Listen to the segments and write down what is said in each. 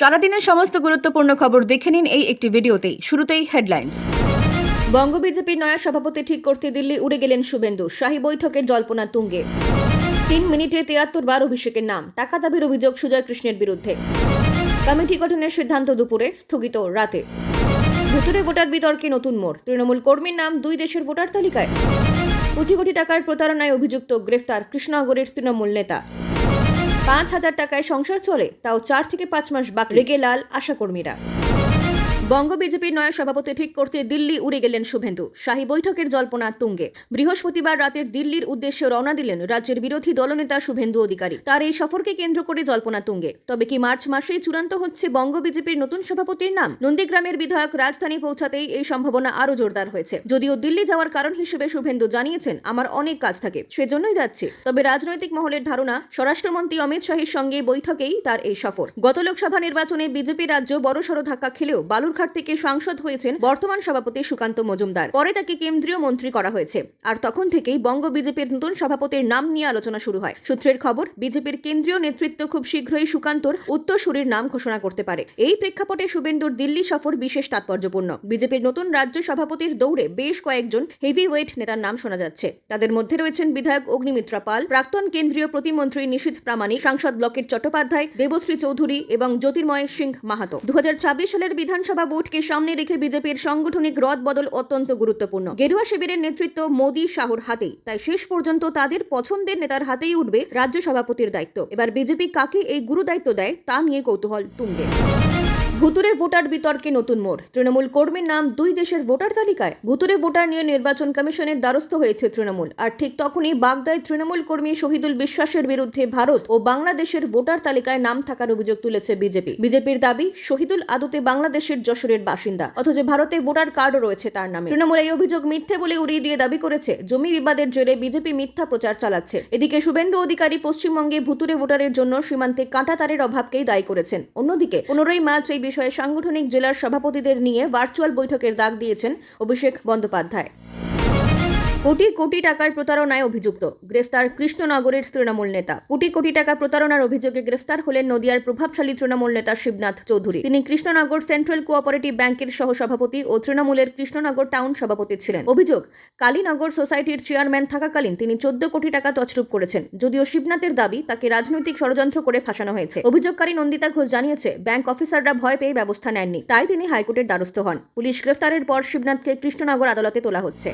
সারাদিনের সমস্ত গুরুত্বপূর্ণ খবর দেখে নিন এই একটি ভিডিওতেই। শুরুতেই হেডলাইন্স। বঙ্গ বিজেপির নয়া সভাপতি ঠিক করতে দিল্লি উড়ে গেলেন শুভেন্দু, শাহী বৈঠকের জল্পনা তুঙ্গে। তিন মিনিটে তিয়াত্তর বার অভিষেকের নাম টাকা দাবির অভিযোগ সুজয় কৃষ্ণের বিরুদ্ধে। কমিটি গঠনের সিদ্ধান্ত দুপুরে, স্থগিত রাতে। ভুতুরে ভোটার বিতর্কে নতুন মোড়, তৃণমূল কর্মীর নাম দুই দেশের ভোটার তালিকায়। কোটি কোটি টাকার প্রতারণায় অভিযুক্ত গ্রেফতার কৃষ্ণনগরের তৃণমূল নেতা। পাঁচ হাজার টাকায় সংসার চলে তাও চার থেকে পাঁচ মাস বাকি। রেগে লাল আশাকর্মীরা। বঙ্গ বিজেপির নয়া সভাপতি ঠিক করতে দিল্লি উড়ে গেলেন শুভেন্দু। শাহী বৈঠকের জল্পনা তুঙ্গে। বৃহস্পতিবার রাতের দিল্লির উদ্দেশ্যে রওনা দিলেন রাজ্যের বিরোধী দলনেতা শুভেন্দু অধিকারী। তার এই সফরকে কেন্দ্র করে জল্পনা তুঙ্গে। তবে কি মার্চ মাসেই চূড়ান্ত হচ্ছে বঙ্গ বিজেপির নতুন সভাপতির নাম? নন্দীগ্রামের বিধায়ক রাজধানী পৌঁছাতেই এই সম্ভাবনা আরও জোরদার হয়েছে। যদিও দিল্লি যাওয়ার কারণ হিসেবে শুভেন্দু জানিয়েছেন, আমার অনেক কাজ থাকে, সেজন্যই যাচ্ছে। তবে রাজনৈতিক মহলের ধারণা, স্বরাষ্ট্রমন্ত্রী অমিত শাহের সঙ্গে বৈঠকেই তার এই সফর। গত লোকসভা নির্বাচনে বিজেপি রাজ্য বড়সড় ধাক্কা খেলেও বালুরঘাট থেকে সাংসদ হয়েছেন বর্তমান সভাপতি সুকান্ত মজুমদার। পরে তাকে কেন্দ্রীয় মন্ত্রী করা হয়েছে। আর তখন থেকেই বঙ্গ বিজেপির নতুন সভাপতির নাম নিয়ে আলোচনা শুরু হয়। সূত্রের খবর, বিজেপির কেন্দ্রীয় নেতৃত্ব খুব শীঘ্রই সুকান্তর উত্তরসূরির নাম ঘোষণা করতে পারে। এই প্রেক্ষাপটে শুভেন্দুর দিল্লি সফর বিশেষ তাৎপর্যপূর্ণ। বিজেপির নতুন রাজ্য সভাপতির দৌড়ে বেশ কয়েকজন হেভি ওয়েট নেতার নাম শোনা যাচ্ছে। তাদের মধ্যে রয়েছেন বিধায়ক অগ্নিমিত্রা পাল, প্রাক্তন কেন্দ্রীয় প্রতিমন্ত্রী নিশীথ প্রামাণিক, সাংসদ ব্লকের চট্টোপাধ্যায়, দেবশ্রী চৌধুরী এবং জ্যোতির্ময় সিং মাহাতো। দু হাজার ছাব্বিশ সালের বিধানসভা ভোটকে সামনে রেখে বিজেপির সাংগঠনিক রদ বদল অত্যন্ত গুরুত্বপূর্ণ। গেরুয়া শিবিরের নেতৃত্ব মোদী শাহর হাতেই তাই শেষ পর্যন্ত তাদের পছন্দের নেতার হাতেই উঠবে রাজ্য সভাপতির দায়িত্ব। এবার বিজেপি কাকে এই গুরু দায়িত্ব দেয় তা নিয়ে কৌতূহল তুঙ্গে। ভুতুরে ভোটার বিতর্কে নতুন মোড়। তৃণমূল কর্মীর নাম দুই দেশের ভোটার তালিকায়। ভুতুরে ভোটার নিয়ে নির্বাচন কমিশনের দ্বারস্থ হয়েছে তৃণমূল। আর ঠিক তখনই বাগদায় তৃণমূল কর্মী শহীদুল বিশ্বাসের বিরুদ্ধে ভারত ও বাংলাদেশের ভোটার তালিকায় নাম থাকার অভিযোগ তুলেছে বিজেপি। বিজেপির দাবি, শহীদুল আদতে বাংলাদেশের যশোরের বাসিন্দা। অথচ ভারতে ভোটার কার্ডও রয়েছে তার নামে। তৃণমূল এই অভিযোগ মিথ্যে বলে উড়িয়ে দিয়ে দাবি করেছে। জমি বিবাদের জেরে বিজেপি মিথ্যা প্রচার চালাচ্ছে। এদিকে শুভেন্দু অধিকারী পশ্চিমবঙ্গে ভুতুরে ভোটারের জন্য সীমান্তে কাঁটাতারের অভাবকেই দায়ী করেছেন। অন্যদিকে পনেরোই মার্চ এই বিষয়ে সাংগঠনিক জেলার সভাপতিদের নিয়ে ভার্চুয়াল বৈঠকের ডাক দিয়েছেন অভিষেক বন্দ্যোপাধ্যায়। কোটি কোটি টাকার প্রতারণায় অভিযুক্ত। গ্রেফতার কৃষ্ণনগরের তৃণমূল নেতা। কোটি কোটি টাকা প্রতারণার অভিযোগে গ্রেফতার হলেন নদিয়ার প্রভাবশালী তৃণমূল নেতা শিবনাথ চৌধুরী। তিনি কৃষ্ণনগর সেন্ট্রাল কোঅপারেটিভ ব্যাংকের সহসভাপতি ও তৃণমূলের কৃষ্ণনগর টাউন সভাপতি ছিলেন। অভিযোগ, কালীনগর সোসাইটির চেয়ারম্যান থাকাকালীন তিনি চোদ্দ কোটি টাকা তছরূপ করেছেন, যদিও শিবনাথের দাবি তাকে রাজনৈতিক ষড়যন্ত্র করে ফাঁসানো হয়েছে। অভিযোগকারী নন্দিতা ঘোষ জানিয়েছে, ব্যাংক অফিসাররা ভয় পেয়ে ব্যবস্থা নেননি, তাই তিনি হাইকোর্টের দ্বারস্থ হন। পুলিশ গ্রেফতারের পর শিবনাথকে কৃষ্ণনগর আদালতে তোলা হচ্ছে।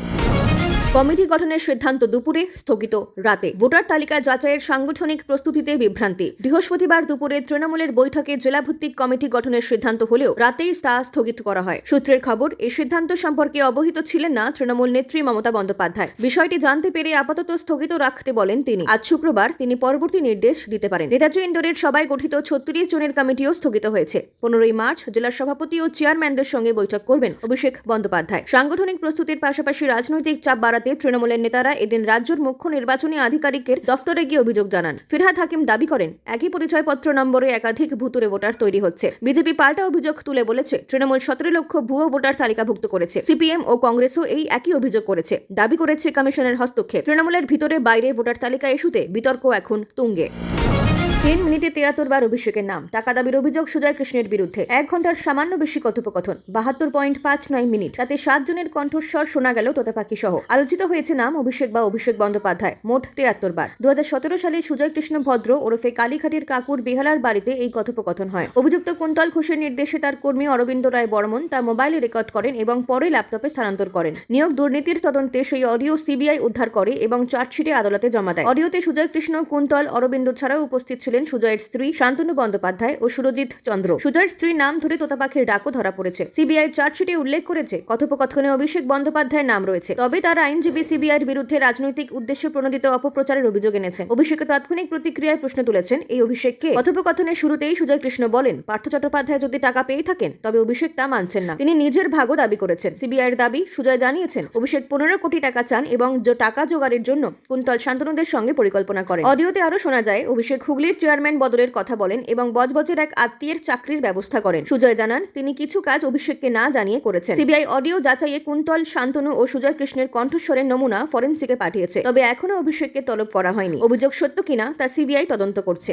কমিটি গঠনের সিদ্ধান্ত দুপুরে স্থগিত। রাতে ভোটার তালিকা যাচাইয়ের সাংগঠনিক প্রস্তুতিতে বিভ্রান্তি। বৃহস্পতিবার দুপুরে তৃণমূলের বৈঠকে জেলাভিত্তিক কমিটি গঠনের সিদ্ধান্ত হলেও রাতেই তা স্থগিত করা হয়। সূত্রের খবর এই সিদ্ধান্ত সম্পর্কে অবহিত ছিলেন না তৃণমূল নেত্রী মমতা বন্দ্যোপাধ্যায়। বিষয়টি জানতে পেরে আপাতত স্থগিত রাখতে বলেন তিনি। আজ শুক্রবার তিনি পরবর্তী নির্দেশ দিতে পারেন। নেতাজি ইন্ডোরের সবাই গঠিত ছত্রিশ জনের কমিটিও স্থগিত হয়েছে। পনেরোই মার্চ জেলার সভাপতি ও চেয়ারম্যানদের সঙ্গে বৈঠক করবেন অভিষেক বন্দ্যোপাধ্যায়। সাংগঠনিক প্রস্তুতির পাশাপাশি রাজনৈতিক চাপ বাড়াতে তৃণমূলের নেতারা এদিন রাজ্যের মুখ্য নির্বাচনী আধিকারিকের দফতরে গিয়ে অভিযোগ জানান। ফিরহাদ হাকিম দাবি করেন, একই পরিচয়পত্র নম্বরে একাধিক ভুতুরে ভোটার তৈরি হচ্ছে। বিজেপি পাল্টা অভিযোগ তুলে বলেছে, তৃণমূল সতেরো লক্ষ ভুয়ো ভোটার তালিকাভুক্ত করেছে। সিপিএম ও কংগ্রেসও এই একই অভিযোগ করেছে। দাবি করেছে কমিশনের হস্তক্ষেপ। তৃণমূলের ভিতরে বাইরে ভোটার তালিকা ইস্যুতে বিতর্ক এখন তুঙ্গে। তিন মিনিটে তিয়াত্তর বার অভিষেকের নাম। টাকা দাবির অভিযোগ সুজয় কৃষ্ণের বিরুদ্ধে। এক ঘণ্টার সামান্য বেশি কথোপকথন। বাহাত্তর পয়েন্ট পাঁচ নয় মিনিট। তাতে সাতজনের কণ্ঠস্বর শোনা গেল তোতাপাখি সহ আলোচিত হয়েছে নাম অভিষেক বা অভিষেক বন্দ্যোপাধ্যায়। মোট তিয়াত্তর বার। দু সালে সুজয় কৃষ্ণ ভদ্র ওরফে কালীঘাটের কাকুর বেহালার বাড়িতে এই কথোপকথন হয়। অভিযুক্ত কুন্তল ঘোষের নির্দেশে তার কর্মী অরবিন্দ রায় বর্মন তা মোবাইলে রেকর্ড করেন এবং পরে ল্যাপটপে স্থানান্তর করেন। নিয়োগ দুর্নীতির তদন্তে সেই অডিও সিবিআই উদ্ধার করে এবং চার্জশিটে আদালতে জমা দেয়। অডিওতে সুজয় কৃষ্ণ, কুন্তল, অরবিন্দ ছাড়াও উপস্থিত ছিলেন সুজয়ের স্ত্রী শান্তনু বন্দ্যোপাধ্যায় ও সুরজিৎ চন্দ্র। সুজয়ের স্ত্রীর নাম ধরে তোতা তোতাপাখির ডাকও ধরা পড়েছে। সিবিআই চার্জশিটে উল্লেখ করেছে, কথোপকথনে অভিষেক বন্দ্যোপাধ্যায়ের নাম রয়েছে। তবে তার আইনজীবী সিবিআইয়ের বিরুদ্ধে রাজনৈতিক উদ্দেশ্যে প্রণোদিত অপপ্রচারের অভিযোগ এনেছেন অভিষেক তাৎক্ষণিক প্রতিক্রিয়ায় প্রশ্ন তুলেছেন, এই অভিষেককে কথোপকথনের শুরুতেই সুজয় কৃষ্ণ বলেন, পার্থ চট্টোপাধ্যায় যদি টাকা পেয়ে থাকেন, তবে অভিষেক তা মানছেন না। তিনি নিজের ভাগও দাবি করেছেন। সিবিআইয়ের দাবি, সুজয় জানিয়েছেন, অভিষেক পনেরো কোটি টাকা চান এবং টাকা জোগাড়ের জন্য কুন্তল শান্তনুদের সঙ্গে পরিকল্পনা করেন। অডিওতে আরও শোনা যায়, অভিষেক হুগলির চেয়ারম্যান বদলের কথা বলেন এবং বজবজের এক আত্মীয়ের চাকরির ব্যবস্থা করেন। সুজয় জানান, তিনি কিছু কাজ অভিষেককে না জানিয়ে করেছেন। সিবিআই অডিও যাচাইয়ে কুন্তল, শান্তনু ও সুজয় কৃষ্ণের কণ্ঠস্বরের নমুনা ফরেন্সিকে পাঠিয়েছে, তবে এখনও অভিষেককে তলব করা হয়নি। অভিযোগ সত্য কিনা তা সিবিআই তদন্ত করছে।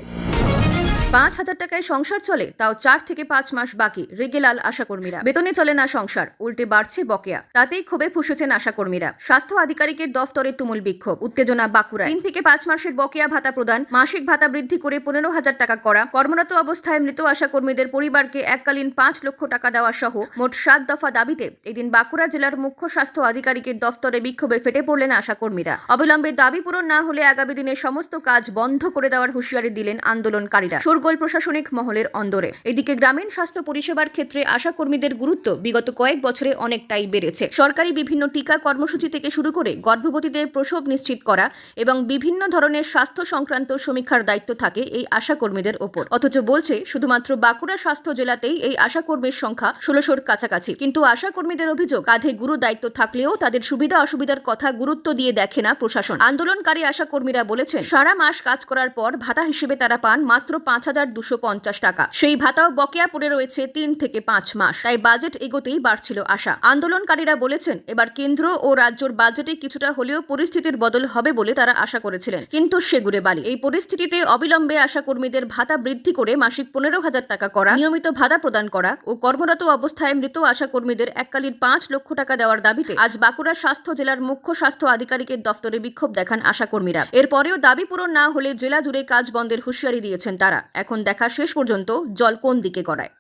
পাঁচ হাজার টাকায় সংসার চলে, তাও চার থেকে পাঁচ মাস বাকি রেগেলাল আশাকর্মীরা। বেতনে চলে না সংসার, উল্টে বাড়ছে বকেয়া। তাতেই ক্ষোভে ফুসেছেন আশাকর্মীরা। স্বাস্থ্য আধিকারিকের দফতরে তুমুল বিক্ষোভ, উত্তেজনা বাঁকুড়া তিন থেকে পাঁচ মাসের বকেয়া ভাতা প্রদান, মাসিক ভাতা বৃদ্ধি করে পনেরো হাজার টাকা করা, কর্মরত অবস্থায় মৃত আশাকর্মীদের পরিবারকে এককালীন পাঁচ লক্ষ টাকা দেওয়া সহ মোট সাত দফা দাবিতে এদিন বাঁকুড়া জেলার মুখ্য স্বাস্থ্য আধিকারিকের দফতরে বিক্ষোভে ফেটে পড়লেন আশাকর্মীরা। অবিলম্বে দাবি পূরণ না হলে আগামী দিনে সমস্ত কাজ বন্ধ করে দেওয়ার হুঁশিয়ারি দিলেন আন্দোলনকারীরা। শোরগোল প্রশাসনিক মহলের অন্দরে। এদিকে গ্রামীণ স্বাস্থ্য পরিষেবার ক্ষেত্রে আশাকর্মীদের গুরুত্ব বিগত কয়েক বছরে অনেকটাই বেড়েছে। সরকারি বিভিন্ন টিকা কর্মসূচি থেকে শুরু করে গর্ভবতীদের প্রসব নিশ্চিত করা এবং বিভিন্ন ধরনের স্বাস্থ্য সংক্রান্ত সমীক্ষার দায়িত্ব থাকে এই আশাকর্মীদের ওপর। অথচ বলছে, শুধুমাত্র বাঁকুড়া স্বাস্থ্য জেলাতেই এই আশাকর্মীর সংখ্যা ষোলোশোর কাছাকাছি। কিন্তু আশাকর্মীদের অভিযোগ কাঁধে গুরু দায়িত্ব থাকলেও তাদের সুবিধা অসুবিধার কথা গুরুত্ব দিয়ে দেখে না প্রশাসন। আন্দোলনকারী আশাকর্মীরা বলেছেন, সারা মাস কাজ করার পর ভাতা হিসেবে তারা পান মাত্র পাঁচ হাজার হাজার দুশো পঞ্চাশ টাকা। সেই ভাতাও বকেয়া পড়ে রয়েছে তিন থেকে পাঁচ মাস। তাই বাজেট এগোতেই বাড়ছিল আশা। আন্দোলনকারীরা বলেছেন, এবার কেন্দ্র ও রাজ্যর বাজেটে কিছুটা হলেও পরিস্থিতির বদল হবে বলে তারা আশা করেছিলেন। কিন্তু সেগুড়ে বালি। এই পরিস্থিতিতে অবিলম্বে আশাকর্মীদের ভাতা বৃদ্ধি করে মাসিক পনেরো হাজার টাকা করা, নিয়মিত ভাতা প্রদান করা ও কর্মরত অবস্থায় মৃত আশাকর্মীদের এককালীন পাঁচ লক্ষ টাকা দেওয়ার দাবিতে আজ বাঁকুড়া স্বাস্থ্য জেলার মুখ্য স্বাস্থ্য আধিকারিকের দফতরে বিক্ষোভ দেখান আশাকর্মীরা। এরপরেও দাবি পূরণ না হলে জেলা জুড়ে কাজ বন্ধের হুঁশিয়ারি দিয়েছেন তারা। এখন দেখা শেষ পর্যন্ত জল কোন দিকে গড়ায়?